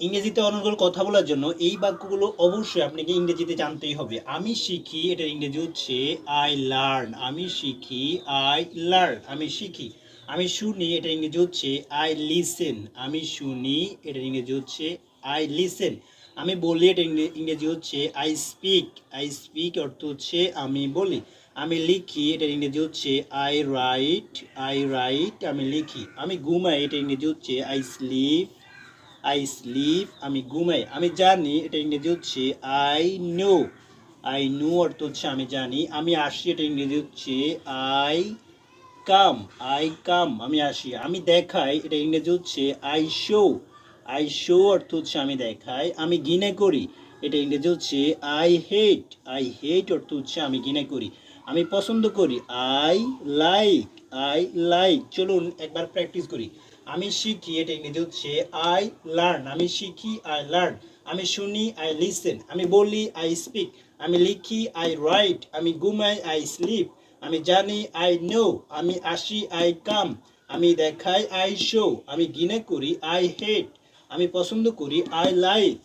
ইংরেজিতে অনর্গল কথা বলার জন্য এই বাক্যগুলো অবশ্যই আপনাকে ইংরেজিতে জানতেই হবে। আমি শিখি এটার ইংরেজি হচ্ছে আই লার্ন আমি শিখি আই লার্ন আমি শিখি। আমি শুনি এটার ইংরেজি হচ্ছে আই লিসেন আমি শুনি এটার ইংরেজি হচ্ছে আই লিসেন আমি বলি, এটা ইংরে- ইংরেজি হচ্ছে আই স্পিক আই স্পিক অর্থ হচ্ছে, আমি বলি. আমি লিখি এটার ইংরেজি হচ্ছে আই রাইট আই রাইট আমি লিখি। আমি ঘুমাই, এটা ইংরেজি হচ্ছে আই স্লিপ আই স্লিপ আমি ঘুমাই, আমি জানি এটা ইংরেজি হচ্ছে আই নো আই নো অর্থ হচ্ছে আমি জানি, আমি আসি এটা ইংরেজি হচ্ছে আই কাম আই কাম আমি আসি। আমি দেখাই এটা ইংরেজি হচ্ছে আই শো আই শো অর্থ হচ্ছে আমি দেখাই, আমি গিনে করি। এটা ইংরেজি হচ্ছে আই হেট আই হেট অর্থ হচ্ছে আমি গিনে করি। আমি পছন্দ করি। আই লাইক আই লাইক চলুন একবার প্র্যাকটিস করি। আমি শিখি, এটা ইংরেজি হচ্ছে আই লার্ন আমি শিখি আই লার্ন আমি শুনি আই লিসেন আমি বলি আই স্পিক আমি লিখি আই রাইট আমি ঘুমাই আই স্লিপ আমি জানি আই নো আমি আসি আই কাম আমি দেখাই আই শো আমি গিনে করি আই হেট আমি পছন্দ করি আই লাইক